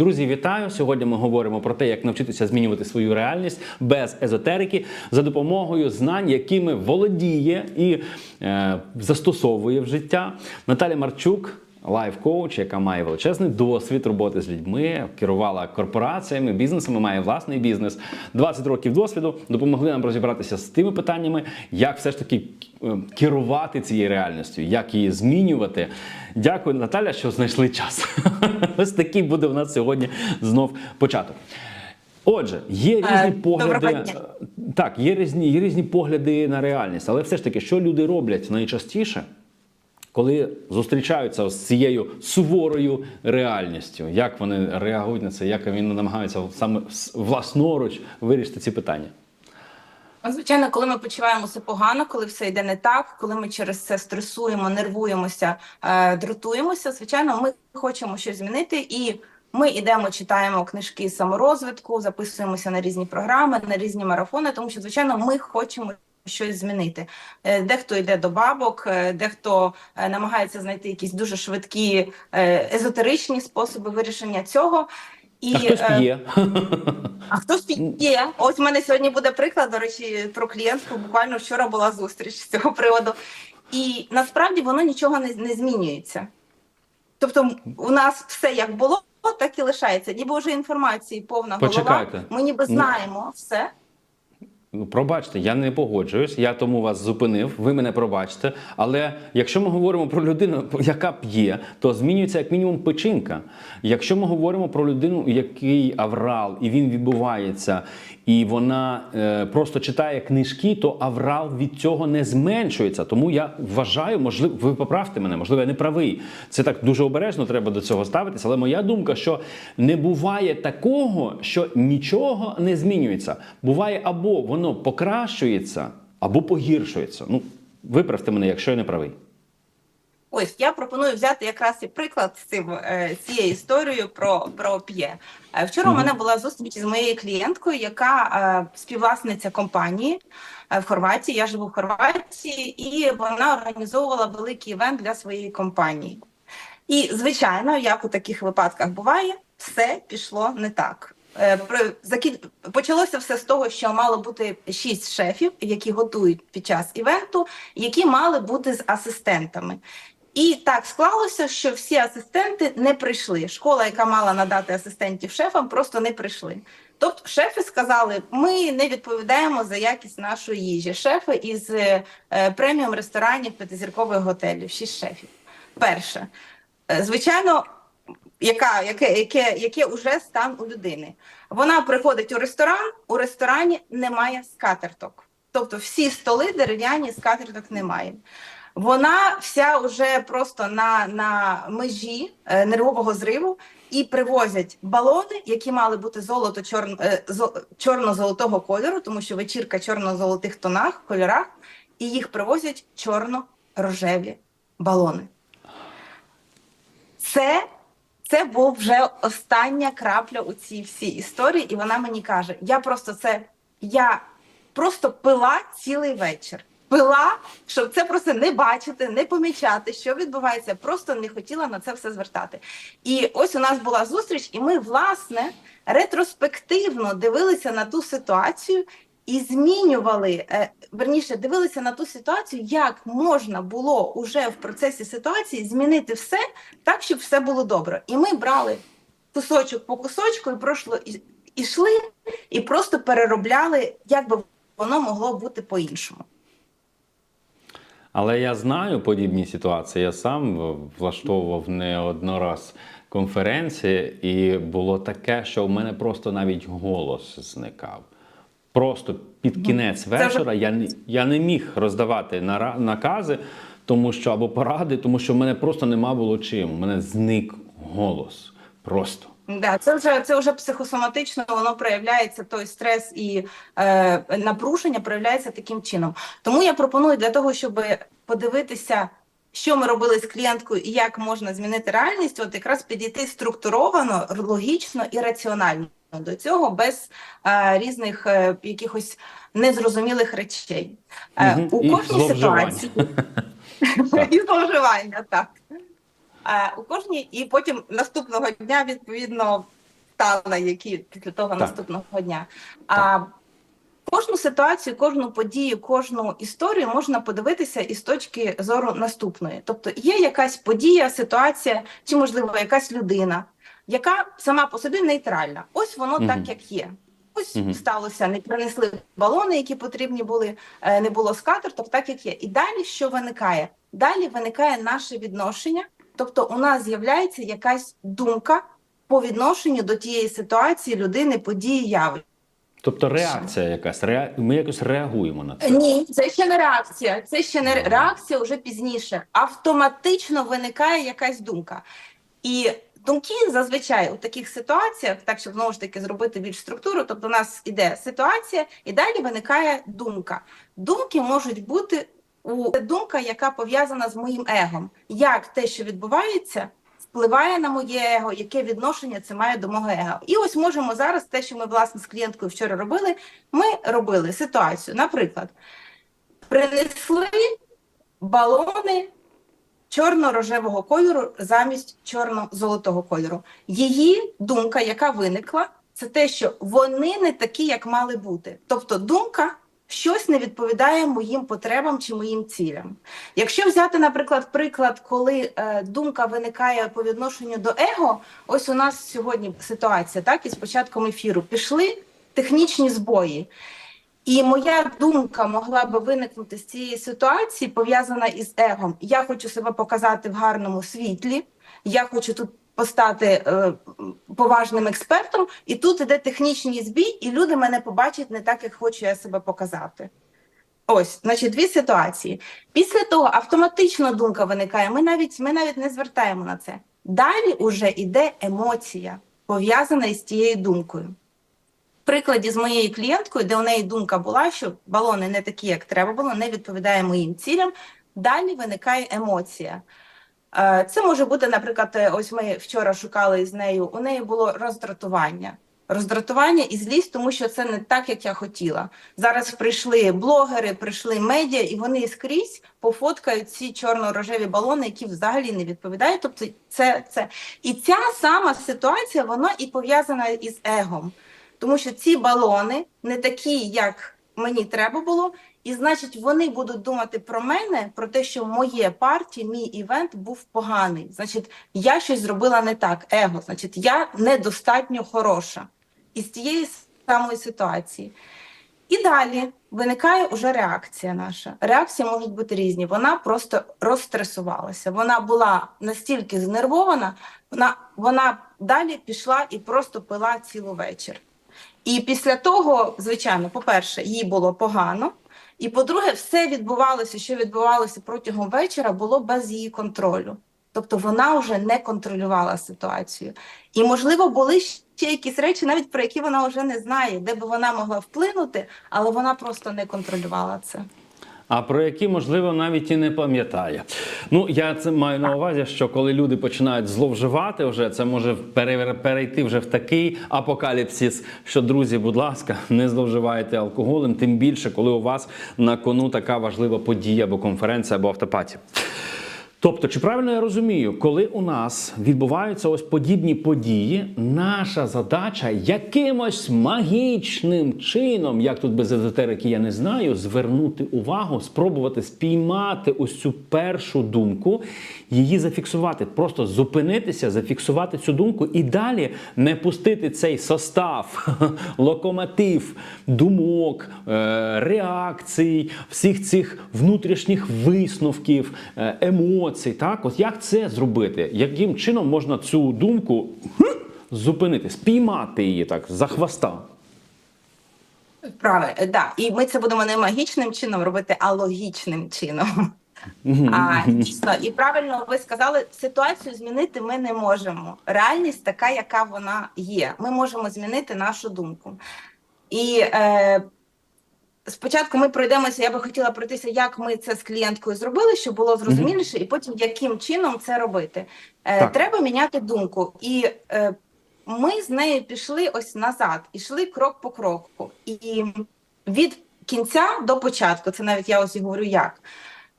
Друзі, вітаю! Сьогодні ми говоримо про те, як навчитися змінювати свою реальність без езотерики за допомогою знань, якими володіє і е, застосовує в життя Наталя Марчук. Лайф-коуч, яка має величезний досвід роботи з людьми, керувала корпораціями, бізнесами, має власний бізнес. 20 років досвіду допомогли нам розібратися з тими питаннями, як все ж таки е, керувати цією реальністю, як її змінювати. Дякую, Наталя, що знайшли час. Ось такий буде у нас сьогодні знов початок. Отже, є різні Е, погляди. Так, є різні, є різні погляди на реальність, але все ж таки, що люди роблять найчастіше, коли зустрічаються з цією суворою реальністю, як вони реагують на це, як вони намагаються саме власноруч вирішити ці питання? Звичайно, коли ми почуваємося погано, коли все йде не так, коли ми через це стресуємо, нервуємося, е, дратуємося, звичайно, ми хочемо щось змінити, і ми йдемо, читаємо книжки саморозвитку, записуємося на різні програми, на різні марафони, тому що, звичайно, ми хочемо щось змінити. Е, Дехто йде до бабок, е, дехто е, намагається знайти якісь дуже швидкі езотеричні способи вирішення цього. І, А хтось п'є. А хтось є. Ось в мене сьогодні буде приклад, до речі, про клієнтку. Буквально вчора була зустріч з цього приводу. І насправді воно нічого не, не змінюється. Тобто, у нас все як було, так і лишається. Ніби вже інформації повна Почекайте. голова. Ми ніби Ну. знаємо все. Ну, Пробачте, я не погоджуюсь, я тому вас зупинив, ви мене пробачте. Але якщо ми говоримо про людину, яка п'є, то змінюється як мінімум печінка. Якщо ми говоримо про людину, який аврал, і він відбувається, і вона е, просто читає книжки, то аврал від цього не зменшується. Тому я вважаю, можливо, ви поправте мене, можливо, я не правий. Це так дуже обережно треба до цього ставитися. Але моя думка, що не буває такого, що нічого не змінюється. Буває або воно покращується, або погіршується. Ну, виправте мене, якщо я не правий. Ось я пропоную взяти якраз і приклад з цим е, цією історією про, про п'є. Е, Вчора у мене була зустріч з моєю клієнткою, яка е, співвласниця компанії в Хорватії. Я живу в Хорватії, і вона організовувала великий івент для своєї компанії. І, звичайно, як у таких випадках буває, все пішло не так. Почалося все з того, що мало бути шість шефів, які готують під час івенту, які мали бути з асистентами. І так склалося, що всі асистенти не прийшли. Школа, яка мала надати асистентів шефам, просто не прийшли. Тобто, шефи сказали: ми не відповідаємо за якість нашої їжі. Шефи із е, преміум ресторанів п'ятизіркових готелів, шість шефів. Перше, Е, звичайно, яка, яке, яке, яке уже стан у людини. Вона приходить у ресторан, у ресторані немає скатерток. Тобто всі столи дерев'яні, скатерток немає. Вона вся вже просто на, на межі е, нервового зриву і привозять балони, які мали бути золото е, зо- чорно-золотого кольору, тому що вечірка чорно-золотих тонах, кольорах, і їх привозять чорно-рожеві балони. Це, це був вже остання крапля у цій всій історії, і вона мені каже: я просто це я просто пила цілий вечір. Пила, щоб це просто не бачити, не помічати, що відбувається, просто не хотіла на це все звертати. І ось у нас була зустріч, і ми, власне, ретроспективно дивилися на ту ситуацію і змінювали, е, верніше, дивилися на ту ситуацію, як можна було уже в процесі ситуації змінити все так, щоб все було добре. І ми брали кусочок по кусочку і пройшло ішли, і просто переробляли, як би воно могло бути по-іншому. Але я знаю подібні ситуації. Я сам е, влаштовував не однораз конференції, і було таке, що в мене просто навіть голос зникав. Просто під кінець вечора я не, я не міг роздавати накази, тому що або поради, тому що в мене просто нема було чим. У мене зник голос. Просто. Да, це вже це вже психосоматично, воно проявляється той стрес і е, напруження проявляється таким чином. Тому я пропоную для того, щоб подивитися, що ми робили з клієнткою і як можна змінити реальність, от якраз підійти структуровано, логічно і раціонально до цього, без е, різних е, якихось незрозумілих речей. Е, Мгм. У кожній ситуації і зловживання, так. Е, у кожній, і потім наступного дня, відповідно, стане, які після того Так. наступного дня. А кожну ситуацію, кожну подію, кожну історію можна подивитися із точки зору наступної. Тобто є якась подія, ситуація, чи можливо якась людина, яка сама по собі нейтральна. Ось воно Мгм. так, як є. Ось Мгм. сталося, не принесли балони, які потрібні були, е, не було скатерту, тобто так як є. І далі що виникає? Далі виникає наше відношення, тобто у нас з'являється якась думка по відношенню до тієї ситуації, людини, події, явища. Тобто реакція якась, ре... ми якось реагуємо на це. Ні, це ще не реакція. Це ще не ре- реакція вже пізніше. Автоматично виникає якась думка. І думки зазвичай у таких ситуаціях, так щоб знову ж таки зробити більш структуру, тобто у нас іде ситуація, і далі виникає думка. Думки можуть бути у думка, яка пов'язана з моїм егом. Як те, що відбувається, впливає на моє его, яке відношення це має до мого его. І ось можемо зараз те, що ми власне з клієнткою вчора робили. Ми робили ситуацію. Наприклад, принесли балони чорно-рожевого кольору замість чорно-золотого кольору. Її думка, яка виникла, це те, що вони не такі, як мали бути. Тобто, думка. Щось не відповідає моїм потребам чи моїм цілям. Якщо взяти, наприклад, приклад, коли е, думка виникає по відношенню до его, ось у нас сьогодні ситуація, так із початком ефіру пішли технічні збої. І моя думка могла би виникнути з цієї ситуації, пов'язана із егом. Я хочу себе показати в гарному світлі, я хочу тут постати е, поважним експертом, і тут іде технічний збій, і люди мене побачать не так, як хочу я себе показати. Ось, значить, дві ситуації. Після того автоматично думка виникає. Ми навіть, ми навіть не звертаємо на це. Далі уже йде емоція, пов'язана із тією думкою В прикладі з моєю клієнткою, де у неї думка була, що балони не такі, як треба було, не відповідає моїм цілям. Далі виникає емоція. Е, Це може бути, наприклад, е, ось ми вчора шукали з нею. У неї було роздратування. Роздратування і злість, тому що це не так, як я хотіла. Зараз прийшли блогери, прийшли медіа, і вони скрізь пофоткають ці чорно-рожеві балони, які взагалі не відповідають. Тобто, це це і ця сама ситуація, вона і пов'язана із егом тому що ці балони не такі, як мені треба було, і значить, вони будуть думати про мене, про те, що моє парті, мій івент був поганий. Значить, я щось зробила не так. Его, значить, я недостатньо хороша із тієї самої ситуації. І далі виникає уже реакція наша. Реакції можуть бути різні. Вона просто розстресувалася. Вона була настільки знервована, вона, вона далі пішла і просто пила цілу вечір. І після того, звичайно, по-перше, їй було погано. І по-друге, все відбувалося, що відбувалося протягом вечора, було без її контролю. Тобто вона вже не контролювала ситуацію. І, можливо, були ще якісь речі, навіть про які вона вже не знає, де би вона могла вплинути, але вона просто не контролювала це. А про які, можливо, навіть і не пам'ятає. Ну, я це маю на увазі, що коли люди починають зловживати, вже це може перейти вже в такий апокаліпсис, що друзі, будь ласка, не зловживайте алкоголем, тим більше, коли у вас на кону така важлива подія або конференція, або автопаті. Тобто, чи правильно я розумію, коли у нас відбуваються ось подібні події, наша задача якимось магічним чином, як тут без езотерики я не знаю, звернути увагу, спробувати спіймати ось цю першу думку, її зафіксувати, просто зупинитися, зафіксувати цю думку і далі не пустити цей состав, локомотив, думок, е, реакцій, всіх цих внутрішніх висновків, е, емоцій. Так, от як це зробити? Яким чином можна цю думку зупинити, спіймати її так за хвоста? Правильно, да. І ми це будемо не магічним чином робити, а логічним чином. А, дійсно, і правильно ви сказали, ситуацію змінити ми не можемо. Реальність така, яка вона є. Ми можемо змінити нашу думку. І е, спочатку ми пройдемося, я би хотіла пройтися, як ми це з клієнткою зробили, щоб було зрозуміліше, і потім яким чином це робити. Е, Так. треба міняти думку. І е, ми з нею пішли ось назад, ішли крок по кроку. І від кінця до початку, це навіть я ось і говорю як.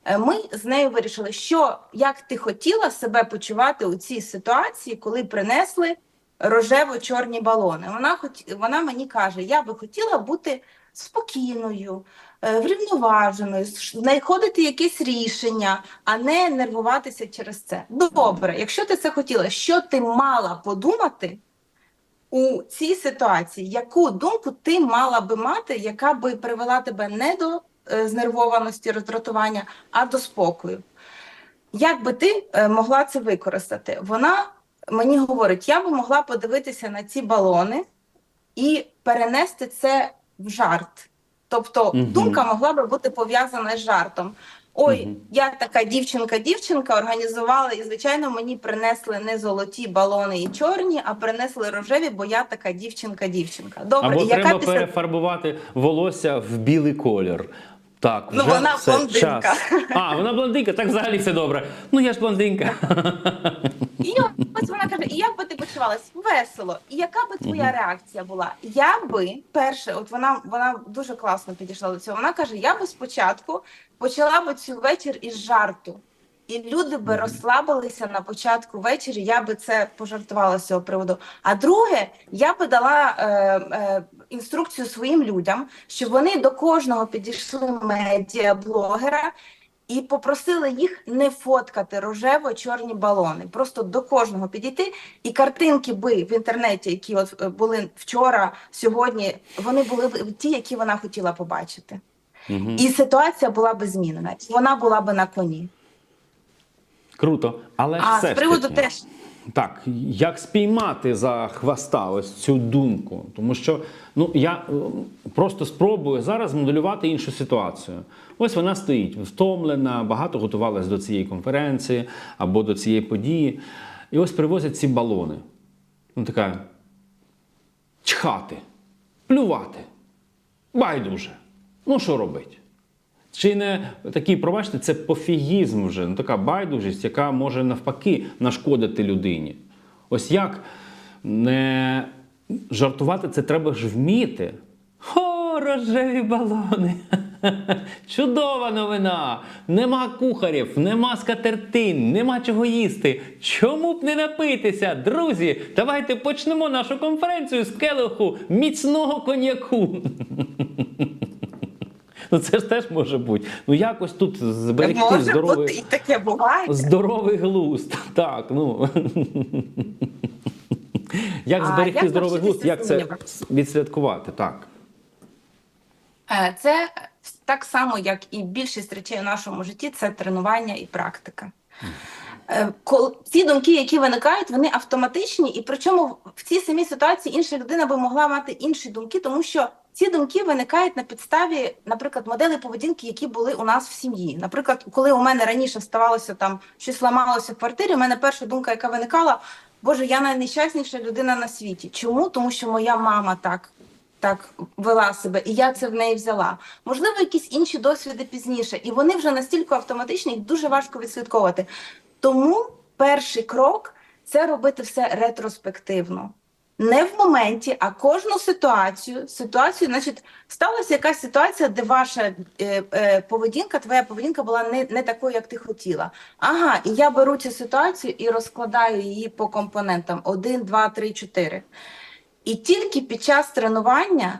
Е, Ми з нею вирішили, що як ти хотіла себе почувати у цій ситуації, коли принесли рожево-чорні балони. Вона хоч вона мені каже: я би хотіла бути спокійною, е, врівноваженою, знаходити якесь рішення, а не нервуватися через це. Добре, якщо ти це хотіла, що ти мала подумати? у цій ситуації, яку думку ти мала би мати, яка би привела тебе не до е, знервованості, роздратування, а до спокою? Як би ти е, могла це використати? Вона мені говорить: я би могла подивитися на ці балони і перенести це в жарт. Тобто угу. думка могла би бути пов'язана з жартом. Ой, угу. я така дівчинка-дівчинка організувала, і звичайно мені принесли не золоті балони і чорні, а принесли рожеві, бо я така дівчинка-дівчинка. Добре, Або і яка треба після перефарбувати волосся в білий колір. Так, Ну, вже вона все, блондинка. час. А, вона блондинка, так взагалі все добре. Ну я ж блондинка. І ось вона каже: і як би ти почувалась? Весело. І яка би твоя реакція була? Я би перше, от вона вона дуже класно підійшла до цього. Вона каже: я би спочатку почала би цю вечір із жарту. І люди би розслабилися на початку ввечері, я би це пожартувала з цього приводу. А друге, я би дала е, е, інструкцію своїм людям, щоб вони до кожного підійшли медіаблогера і попросили їх не фоткати рожево-чорні балони. Просто до кожного підійти. І картинки би в інтернеті, які от е, були вчора, сьогодні, вони були б ті, які вона хотіла побачити. Мгм. І ситуація була би змінена. Вона була би на коні. Круто. Але А все з ж приводу таки, теж Так, як спіймати за хвоста ось цю думку? Тому що ну я е, просто спробую зараз моделювати іншу ситуацію. Ось вона стоїть втомлена, багато готувалась до цієї конференції або до цієї події. І ось привозять ці балони. Ну, така чхати, плювати. Байдуже. Ну, що робить? Чи не такий, пробачте, це пофігізм вже, ну така байдужість, яка може навпаки нашкодити людині. Ось як не жартувати, це треба ж вміти. О, рожеві балони! Чудова новина! Нема кухарів, нема скатертин, нема чого їсти. Чому б не напитися? Друзі, давайте почнемо нашу конференцію з келиху міцного коньяку. Ну це ж теж може бути. Ну якось тут зберегти може бути здоровий, і таке буває. здоровий глузд. Так, ну. Як А зберегти як здоровий глузд, як це відсвяткувати? Так. Е, Це так само, як і більшість речей в нашому житті, це тренування і практика. Е, Ці думки, які виникають, вони автоматичні, і причому в цій самій ситуації інша людина би могла мати інші думки, тому що ці думки виникають на підставі, наприклад, моделей поведінки, які були у нас в сім'ї. Наприклад, коли у мене раніше ставалося там щось ламалося в квартирі, у мене перша думка, яка виникала, Боже, я найнещасніша людина на світі. Чому? Тому що моя мама так так вела себе, і я це в неї взяла. Можливо, якісь інші досвіди пізніше, і вони вже настільки автоматичні, їх дуже важко відслідковувати. Тому перший крок це робити все ретроспективно. Не в моменті, а кожну ситуацію. Ситуацію, значить, сталася якась ситуація, де ваша е, е, поведінка, твоя поведінка була не, не такою, як ти хотіла. Ага, і я беру цю ситуацію і розкладаю її по компонентам: 1, 2, 3, 4. І тільки під час тренування,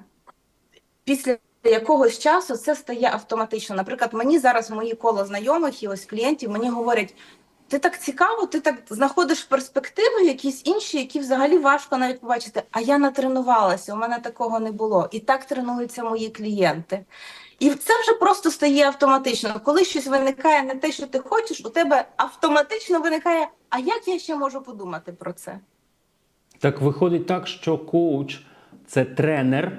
після якогось часу, це стає автоматично. Наприклад, мені зараз мої коло знайомих і ось клієнтів мені говорять: ти так цікаво, ти так знаходиш перспективи, якісь інші, які взагалі важко навіть побачити. А я натренувалася, у мене такого не було. І так тренуються мої клієнти. І це вже просто стає автоматично. Коли щось виникає не те, що ти хочеш, у тебе автоматично виникає. А як я ще можу подумати про це? Так виходить так, що коуч це тренер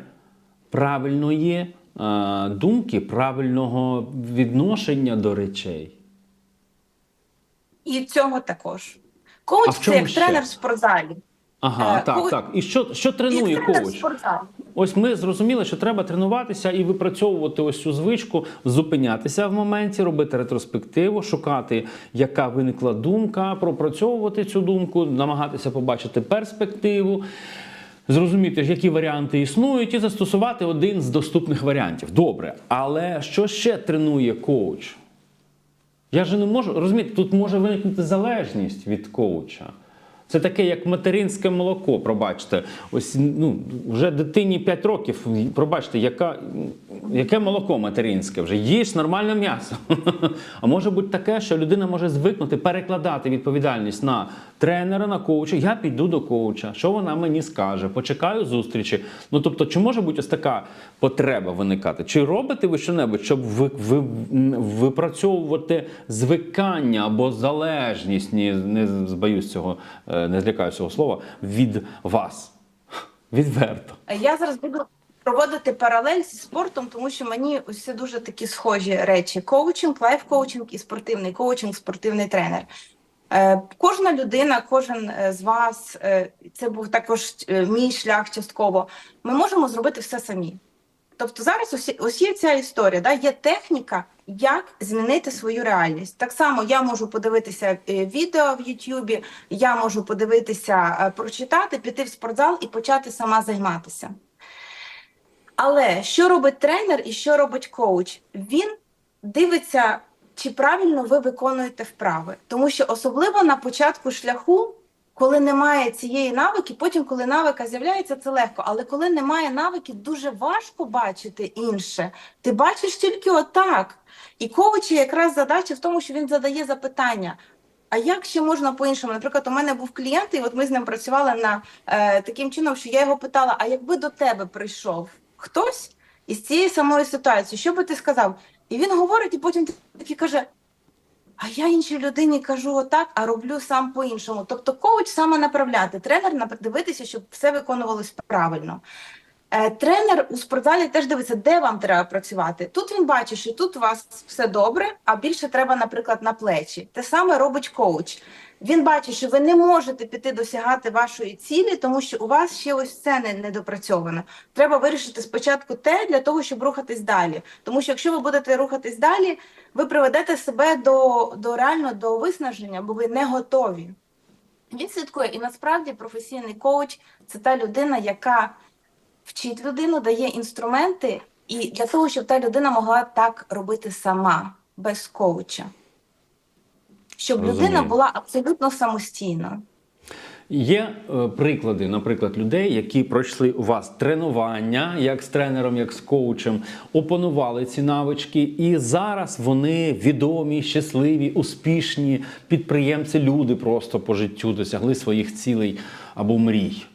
правильної е, думки, правильного відношення до речей. І цього також. Коуч це як ще? тренер в спортзалі. Ага, Е, так, коуч- так. І що, що тренує тренер коуч? Ось ми зрозуміли, що треба тренуватися і випрацьовувати ось цю звичку, зупинятися в моменті, робити ретроспективу, шукати, яка виникла думка, пропрацьовувати цю думку, намагатися побачити перспективу, зрозуміти, які варіанти існують, і застосувати один з доступних варіантів. Добре, але що ще тренує коуч? Я же не можу розумієте, тут може виникнути залежність від коуча. Це таке, як материнське молоко, пробачте. Ось ну, вже дитині 5 років, пробачте, яка, яке молоко материнське вже? Їж нормальне м'ясо. А може бути таке, що людина може звикнути перекладати відповідальність на тренера, на коуча. Я піду до коуча, що вона мені скаже, почекаю зустрічі. Ну тобто, чи може бути ось така потреба виникати? Чи робите ви що-небудь, щоб ви, ви, випрацьовувати звикання або залежність? Ні, не збоюсь цього, е, не злякаюся цього слова від вас? Відверто. Я зараз буду проводити паралель зі спортом, тому що мені це дуже такі схожі речі: коучинг, лайф-коучинг і спортивний коучинг, спортивний тренер. Е, Кожна людина, кожен е, з вас, е, це був також мій шлях частково. Ми можемо зробити все самі. Тобто зараз ось є ця історія, да? є техніка, як змінити свою реальність. Так само я можу подивитися е, відео в Ютубі, я можу подивитися, е, прочитати, піти в спортзал і почати сама займатися. Але що робить тренер і що робить коуч? Він дивиться, чи правильно ви виконуєте вправи. Тому що особливо на початку шляху, коли немає цієї навики, потім, коли навика з'являється, це легко. Але коли немає навики, дуже важко бачити інше. Ти бачиш тільки отак. І коуча якраз задача в тому, що він задає запитання. А як ще можна по-іншому? Наприклад, у мене був клієнт, і от ми з ним працювали на е, таким чином, що я його питала: а якби до тебе прийшов хтось із цієї самої ситуації, що би ти сказав? І він говорить, і потім такий каже: А я іншій людині кажу отак, а роблю сам по-іншому. Тобто, коуч саме направляти, тренер дивитися, щоб все виконувалось правильно. Е, Тренер у спортзалі теж дивиться, де вам треба працювати. Тут він бачить, що тут у вас все добре, а більше треба, наприклад, на плечі. Те саме робить коуч. Він бачить, що ви не можете піти досягати вашої цілі, тому що у вас ще ось це не недопрацьовано. Треба вирішити спочатку те для того, щоб рухатись далі. Тому що якщо ви будете рухатись далі, ви приведете себе до, до реально до виснаження, бо ви не готові. Він слідкує, і насправді професійний коуч це та людина, яка вчить людину, дає інструменти, і для того, щоб та людина могла так робити сама, без коуча. Щоб людина була абсолютно самостійна. Є е, приклади, наприклад, людей, які пройшли у вас тренування як з тренером, як з коучем, опанували ці навички, і зараз вони відомі, щасливі, успішні підприємці, люди просто по життю досягли своїх цілей або мрій.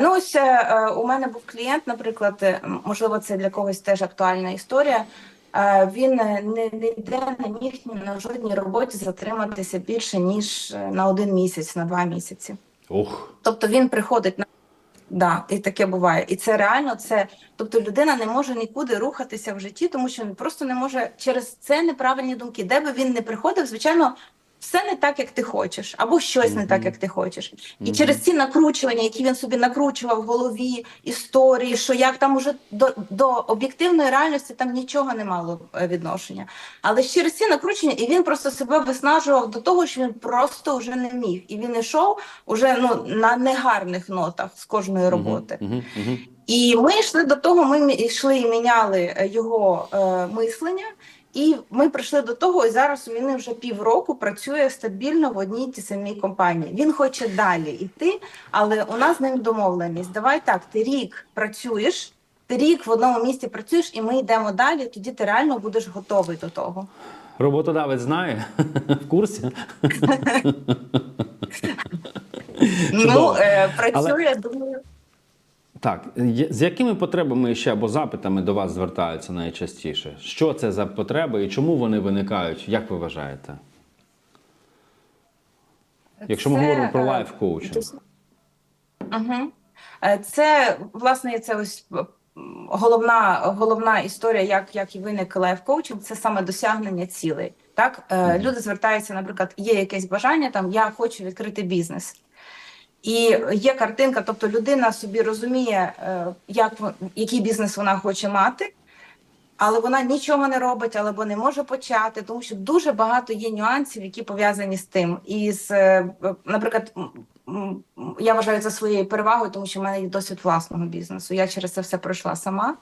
Ну, ось е, е, у мене був клієнт, наприклад, е, можливо, це для когось теж актуальна історія. Е, Він не, не йде на міг на жодній роботі затриматися більше ніж е, на один місяць, на два місяці. Ох, Тобто він приходить на да, і таке буває. І це реально це. Тобто людина не може нікуди рухатися в житті, тому що він просто не може через це неправильні думки. Де би він не приходив, звичайно, все не так, як ти хочеш, або щось не так, як ти хочеш. І Мгм. через ці накручування, які він собі накручував в голові, історії, що як там уже до, до об'єктивної реальності там нічого не мало е, відношення. Але через ці накручення, і він просто себе виснажував до того, що він просто вже не міг. І він йшов уже ну на негарних нотах з кожної роботи. Угу, угу. І ми йшли до того, ми йшли і міняли е, його е, мислення. І ми прийшли до того, і зараз він вже півроку працює стабільно в одній тій самій компанії. Він хоче далі йти, але у нас з ним домовленість. Давай так, ти рік працюєш, ти рік в одному місці працюєш, і ми йдемо далі. Тоді ти реально будеш готовий до того. Роботодавець знає в курсі. Ну е, працює, думаю. Так, з якими потребами ще або запитами до вас звертаються найчастіше? Що це за потреби і чому вони виникають? Як ви вважаєте? Якщо ми Це, говоримо про е, лайф-коучинг. Угу. Це власне це ось головна, головна історія, як, як і виник лайф-коучинг, це саме досягнення цілей. Так, е, Мгм. люди звертаються, наприклад, є якесь бажання, там я хочу відкрити бізнес. І є картинка, тобто людина собі розуміє, е, як який бізнес вона хоче мати, але вона нічого не робить, або не може почати, тому що дуже багато є нюансів, які пов'язані з тим. І з, е, наприклад, м, м, я вважаю це своєю перевагою, тому що в мене є досвід власного бізнесу. Я через це все пройшла сама.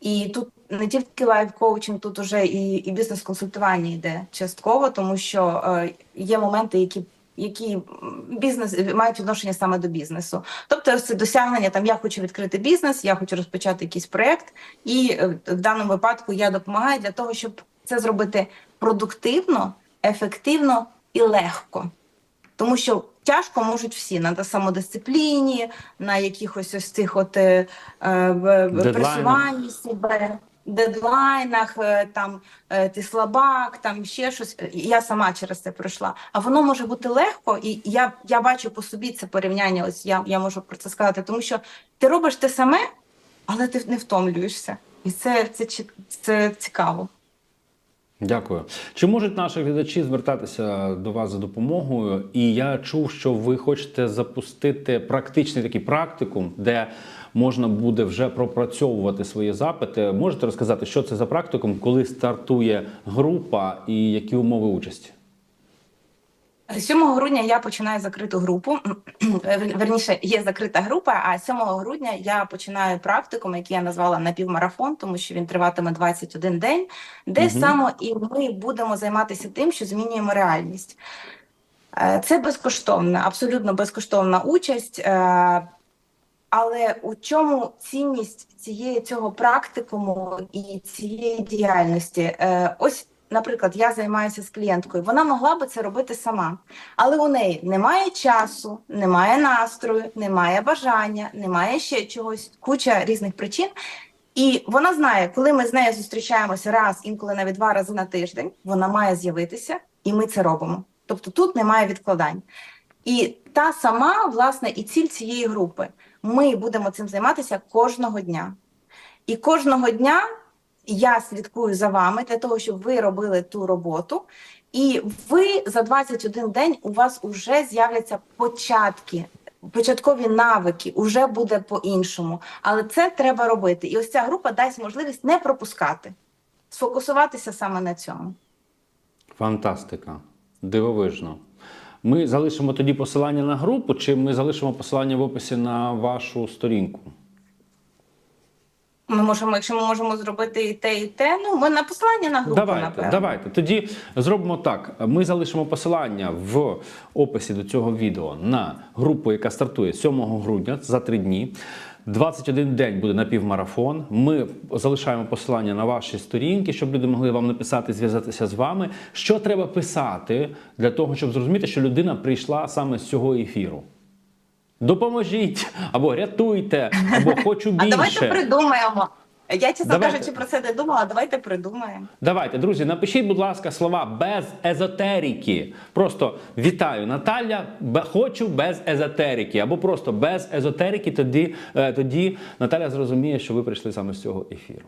І тут не тільки лайф-коучинг, тут уже і, і бізнес-консультування йде частково, тому що е, є моменти, які які бізнес мають відношення саме до бізнесу. Тобто, це досягнення там я хочу відкрити бізнес, я хочу розпочати якийсь проект, і е, в даному випадку я допомагаю для того, щоб це зробити продуктивно, ефективно і легко. Тому що тяжко можуть всі на самодисципліні, на якихось ось цих от е, е, пресуванні себе, дедлайнах, е, там е, ти слабак, там ще щось. Я сама через це пройшла. А воно може бути легко, і я, я бачу по собі це порівняння. Ось я, я можу про це сказати, тому що ти робиш те саме, але ти не втомлюєшся. І це, це, це, це цікаво. Дякую. Чи можуть наші глядачі звертатися до вас за допомогою? І я чув, що ви хочете запустити практичний такий практикум, де можна буде вже пропрацьовувати свої запити. Можете розказати, що це за практикум, коли стартує група і які умови участі? 7 грудня я починаю закриту групу. Верніше, є закрита група, а 7 грудня я починаю практикум, який я назвала напівмарафон, тому що він триватиме 21 день, де Мгм. саме і ми будемо займатися тим, що змінюємо реальність. Е, Це безкоштовна, абсолютно безкоштовна участь. Але у чому цінність цієї цього практикуму і цієї діяльності? Е, Ось, наприклад, я займаюся з клієнткою. Вона могла би це робити сама, але у неї немає часу, немає настрою, немає бажання, немає ще чогось, куча різних причин. І вона знає, коли ми з нею зустрічаємося раз, інколи навіть два рази на тиждень, вона має з'явитися, і ми це робимо. Тобто тут немає відкладань. І та сама, власне, і ціль цієї групи. Ми будемо цим займатися кожного дня. І кожного дня я слідкую за вами для того, щоб ви робили ту роботу. І ви за 21 день у вас вже з'являться початки, початкові навики, уже буде по-іншому. Але це треба робити. І ось ця група дасть можливість не пропускати, сфокусуватися саме на цьому. Фантастика. Дивовижно. Ми залишимо тоді посилання на групу, чи ми залишимо посилання в описі на вашу сторінку? Ми можемо, якщо ми можемо зробити і те, і те, ну ми на посилання на групу, Давайте, напевно. давайте. Тоді зробимо так. Ми залишимо посилання в описі до цього відео на групу, яка стартує 7 грудня за три дні. 21 день буде напівмарафон. Ми залишаємо посилання на ваші сторінки, щоб люди могли вам написати, зв'язатися з вами. Що треба писати для того, щоб зрозуміти, що людина прийшла саме з цього ефіру? Допоможіть або рятуйте, або хочу А більше. давайте придумаємо. Я чесно Давайте. кажучи, про це не думала. Давайте придумаємо. Давайте, друзі, напишіть, будь ласка, слова без езотерики. Просто вітаю, Наталя. Хочу без езотерики. Або просто без езотерики. Тоді, е, тоді Наталя зрозуміє, що ви прийшли саме з цього ефіру.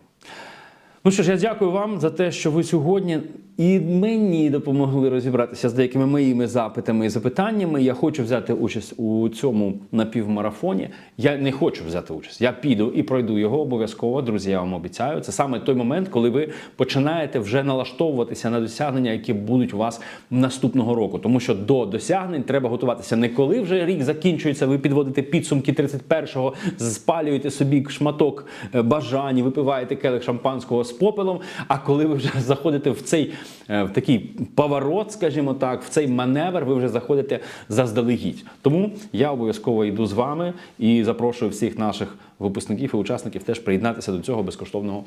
Ну що ж, я дякую вам за те, що ви сьогодні і мені допомогли розібратися з деякими моїми запитами і запитаннями. Я хочу взяти участь у цьому напівмарафоні. Я не хочу взяти участь. Я піду і пройду його обов'язково. Друзі, я вам обіцяю. Це саме той момент, коли ви починаєте вже налаштовуватися на досягнення, які будуть у вас наступного року. Тому що до досягнень треба готуватися не коли вже рік закінчується. Ви підводите підсумки 31-го, спалюєте собі шматок е, бажань, випиваєте келих шампанського з попелом. А коли ви вже заходите в цей е, в такий поворот, скажімо так, в цей маневр, ви вже заходите заздалегідь. Тому я обов'язково йду з вами і запрошую всіх наших випускників і учасників теж приєднатися до цього безкоштовного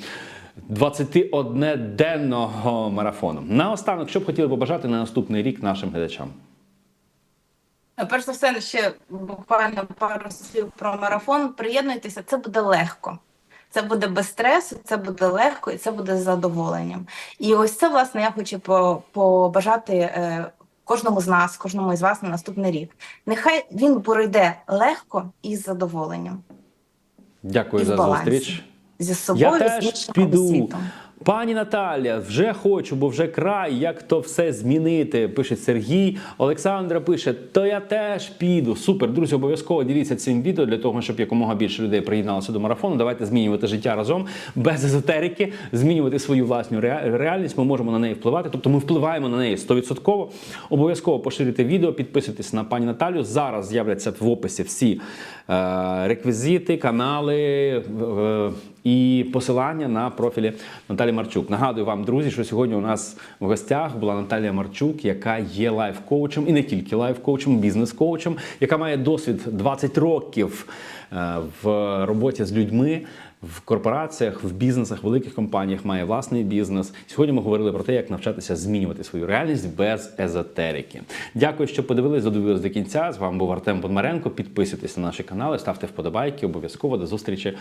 21-денного марафону. Наостанок, що б хотіли побажати на наступний рік нашим глядачам? Перш за все, ще буквально пару слів про марафон. Приєднуйтеся, це буде легко. Це буде без стресу, це буде легко і це буде з задоволенням. І ось це, власне, я хочу побажати е, кожному з нас, кожному із вас на наступний рік. Нехай він пройде легко і з задоволенням, Дякую і за балансі. зустріч. зі собою, Я з теж піду. світом. Пані Наталя, вже хочу, бо вже край, як то все змінити. Пише Сергій. Олександра пише: То я теж піду. Супер, друзі, обов'язково дивіться цим відео для того, щоб якомога більше людей приєдналося до марафону. Давайте змінювати життя разом без езотерики, змінювати свою власну реальність. Ми можемо на неї впливати. Тобто ми впливаємо на неї 100%. Обов'язково поширюйте відео, підписуйтесь на пані Наталю. Зараз з'являться в описі всі е, реквізити, канали. е, і посилання на профілі Наталі Марчук. Нагадую вам, друзі, що сьогодні у нас в гостях була Наталія Марчук, яка є лайф-коучем і не тільки лайф-коучем, бізнес-коучем, яка має досвід 20 років е, в роботі з людьми. В корпораціях, в бізнесах, великих компаніях має власний бізнес. Сьогодні ми говорили про те, як навчатися змінювати свою реальність без езотерики. Дякую, що подивились, додивились до кінця. З вами був Артем Подмаренко. Підписуйтесь на наші канали, ставте вподобайки. Обов'язково до зустрічі у нас.